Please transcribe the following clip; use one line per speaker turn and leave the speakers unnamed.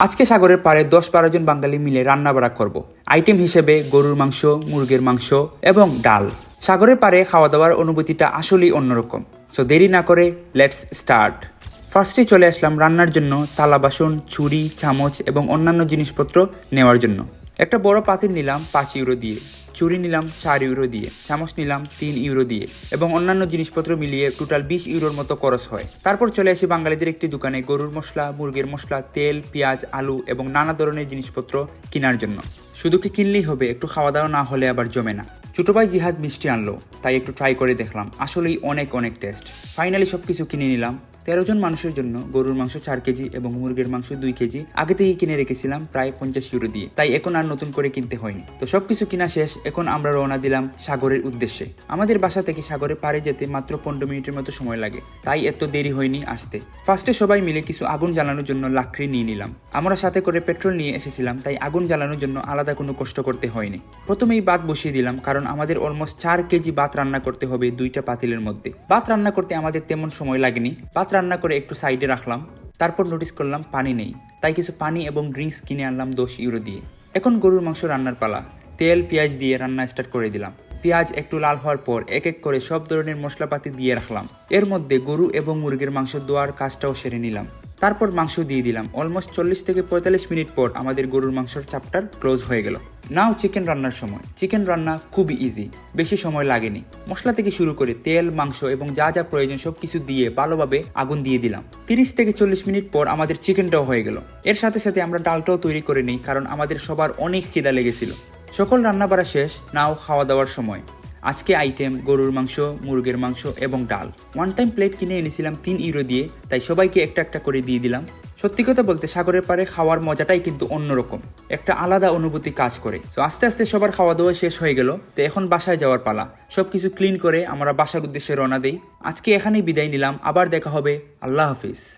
আজকে সাগরের পাড়ে দশ বারো জন বাঙালি মিলে রান্না বাড়া করব। আইটেম হিসেবে গরুর মাংস, মুরগের মাংস এবং ডাল। সাগরের পাড়ে খাওয়া দাওয়ার অনুভূতিটা আসলেই অন্যরকম। সো দেরি না করে লেটস স্টার্ট ফার্স্টে চলে আসলাম রান্নার জন্য থালা বাসন, ছুরি, চামচ এবং অন্যান্য জিনিসপত্র নেওয়ার জন্য। একটা বড় পাতিল নিলাম পাঁচ ইউরো দিয়ে, চুরি নিলাম চার ইউরো দিয়ে, চামচ নিলাম তিন ইউরো দিয়ে এবং অন্যান্য জিনিসপত্র মিলিয়ে টোটাল বিশ ইউরোর মতো খরচ হয়। তারপর চলে আসি বাঙালিদের একটি দোকানে গরুর মশলা, মুরগির মশলা, তেল, পেঁয়াজ, আলু এবং নানা ধরনের জিনিসপত্র কেনার জন্য। শুধু কি কিনলেই হবে, একটু খাওয়া দাওয়া না হলে আবার জমে না। ছোট ভাই জিহাদ মিষ্টি আনলো, তাই একটু ট্রাই করে দেখলাম। আসলেই অনেক অনেক টেস্ট ফাইনালি সব কিছু কিনে নিলাম। তেরো জন মানুষের জন্য গরুর মাংস চার কেজি এবং মুরগির মাংস দুই কেজি আগে থেকেই কিনে রেখেছিলাম প্রায় পঞ্চাশ ইউরো দিয়ে। তাই এখন আর নতুন করে কিনতে হয়নি। তো সবকিছু কিনা শেষ, এখন আমরা রওনা দিলাম সাগরের উদ্দেশ্যে। আমাদের বাসা থেকে সাগরে পাড়ে যেতে মাত্র পনেরো মিনিটের মতো সময় লাগে। তাই এত দেরি হয়নি আসতে। ফার্স্টে সবাই মিলে কিছু আগুন জ্বালানোর জন্য লাকড়ি নিয়ে নিলাম। আমরা সাথে করে পেট্রোল নিয়ে এসেছিলাম, তাই আগুন জ্বালানোর জন্য আলাদা কোনো কষ্ট করতে হয়নি। প্রথমেই ভাত বসিয়ে দিলাম, কারণ আমাদের অলমোস্ট চার কেজি ভাত রান্না করতে হবে দুইটা পাতিলের মধ্যে। ভাত রান্না করতে আমাদের তেমন সময় লাগেনি। ভাত রান্না করে একটু সাইডে রাখলাম। তারপর নোটিস করলাম পানি নেই। তাই কিছু পানি এবং ড্রিঙ্কস কিনে আনলাম দশ ইউরো দিয়ে। এখন গরুর মাংস রান্নার পালা। তেল, পেঁয়াজ দিয়ে রান্না স্টার্ট করে দিলাম। পেঁয়াজ একটু লাল হওয়ার পর এক এক করে সব ধরনের মশলাপাতি দিয়ে রাখলাম। এর মধ্যে গরু এবং মুরগির মাংস দেওয়ার কাজটাও সেরে নিলাম। তারপর মাংস দিয়ে দিলাম। অলমোস্ট চল্লিশ থেকে পঁয়তাল্লিশ মিনিট পর আমাদের গরুর মাংসর চাপটার ক্লোজ হয়ে গেল। নাও চিকেন রান্নার সময়। চিকেন রান্না খুবই ইজি বেশি সময় লাগেনি। মশলা থেকে শুরু করে তেল, মাংস এবং যা যা প্রয়োজন সব কিছু দিয়ে ভালোভাবে আগুন দিয়ে দিলাম। তিরিশ থেকে চল্লিশ মিনিট পর আমাদের চিকেনটাও হয়ে গেল। এর সাথে সাথে আমরা ডালটাও তৈরি করে নিই, কারণ আমাদের সবার অনেক খিদা লেগেছিল। সকল রান্না বাড়া শেষ নাও খাওয়া দাওয়ার সময়। আজকে আইটেম গরুর মাংস, মুরগির মাংস এবং ডাল। ওয়ান টাইম প্লেট কিনে এনেছিলাম তিন ইউরো দিয়ে, তাই সবাইকে একটা একটা করে দিয়ে দিলাম। সত্যি কথা বলতে, সাগরের পাড়ে খাওয়ার মজাটাই কিন্তু অন্যরকম। একটা আলাদা অনুভূতি কাজ করে। তো আস্তে আস্তে সবার খাওয়া দাওয়া শেষ হয়ে গেল, তো এখন বাসায় যাওয়ার পালা। সবকিছু ক্লিন করে আমরা বাসার উদ্দেশ্যে রওনা দেই। আজকে এখানেই বিদায় নিলাম, আবার দেখা হবে। আল্লাহ হাফিজ।